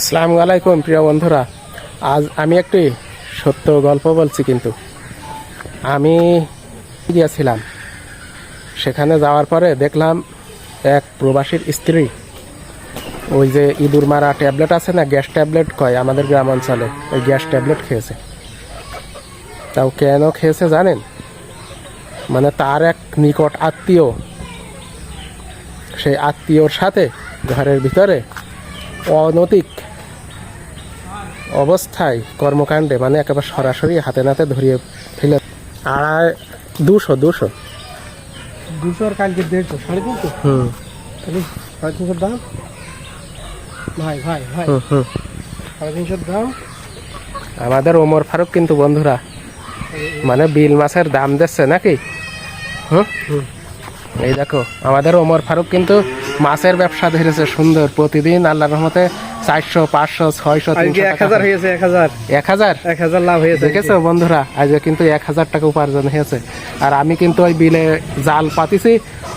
আসসালামু আলাইকুম, প্রিয় বন্ধুরা। আজ আমি একটি সত্য গল্প বলছি কিন্তু। আমি গিয়েছিলাম। সেখানে যাওয়ার পরে দেখলাম এক প্রবাসীর স্ত্রী। ওই যে ইঁদুর মারা ট্যাবলেট আছে না, গ্যাস ট্যাবলেট কয় আমাদের গ্রাম অঞ্চলে, ওই গ্যাস ট্যাবলেট খেয়েছে। তাও কেন খেয়েছে জানেন? মানে তার এক নিকট আত্মীয়, সেই আত্মীয়র সাথে ঘরের ভিতরে অনৈতিক অবস্থায় কর্মকাণ্ডে মানে একেবারে সরাসরি হাতে নাতে ধরিয়ে ফেলে। আড়াই দুশো দুশো। দুশো আর কালকে দেড়শো সাড়ে তিনশো? হুম। সাড়ে তিনশোর দাম? ভাই ভাই ভাই। সাড়ে তিনশোর দাম? আমাদের ওমর ফারুক কিন্তু বন্ধুরা মানে বিল মাছের দাম দিচ্ছে নাকি? হুম? হুম। এই দেখো আমাদের ওমর ফারুক কিন্তু মাছের ব্যবসা ধরেছে সুন্দর। প্রতিদিন আল্লাহর রহমতে চারশো পাঁচশো ছয়শো এক হাজার হয়েছে এক হাজার। এক হাজার? এক হাজার লাভ হয়েছে দেখেছ বন্ধুরা আজ কিন্তু এক হাজার টাকা উপার্জন হয়েছে। আর আমি কিন্তু ওই বিলে জাল পাতিছি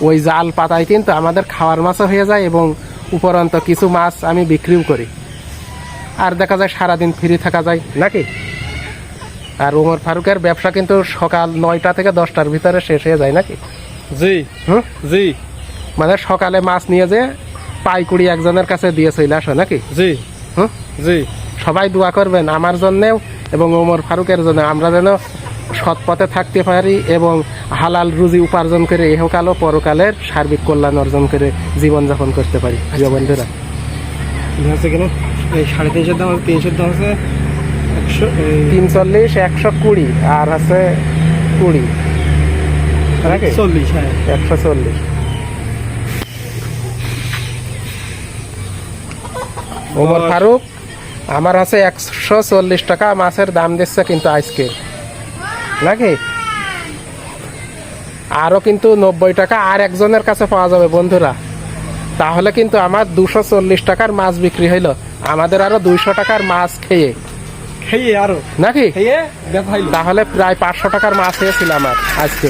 ওই জাল পাতায় কিন্তু আমাদের খাওয়ার মাছও হয়ে যায় এবং উপরন্ত কিছু মাছ আমি বিক্রিও করি। আর দেখা যায় সারাদিন ফ্রি থাকা যায়। নাকি? আর উমর ফারুকের ব্যবসা কিন্তু সকাল নয়টা থেকে দশটার ভিতরে শেষ হয়ে যায় নাকি? জি। হুম? জি। মানে সকালে মাছ নিয়ে যে পাইকুড়ি একজনের কাছে দিয়ে চলে আসো নাকি? জি। হুম? জি। সবাই দোয়া করবেন আমার জন্যেও এবং ওমর ফারুকের জন্য। আমরা যেন সৎ পথে থাকতে পারি এবং হালাল রুজি উপার্জন করে ইহকাল ও পরকালের সার্বিক কল্যাণ অর্জন করে জীবনযাপন করতে পারি। প্রিয় বন্ধুরা। হচ্ছে কেন? এই সাড়ে তিনশোর দাম আছে তিনশোর দাম আছে একশো এই তিন চল্লিশ একশো কুড়ি আর আছে কুড়ি। নাকি চল্লিশ হ্যাঁ। একশো চল্লিশ। ওমর ফারুক আমার আছে একশো চল্লিশ টাকা মাছের দাম দিচ্ছে কিন্তু আজকে। নাকি? আরও কিন্তু নব্বই টাকা আর একজনের কাছে পাওয়া যাবে বন্ধুরা। তাহলে কিন্তু আমার দুশো চল্লিশ টাকার মাছ বিক্রি হইল। আমাদের আরও দুইশো টাকার মাছ খেয়ে। খেয়ে আরও। নাকি? তাহলে প্রায় পাঁচশো টাকার মাছ হয়েছিল আমার আজকে।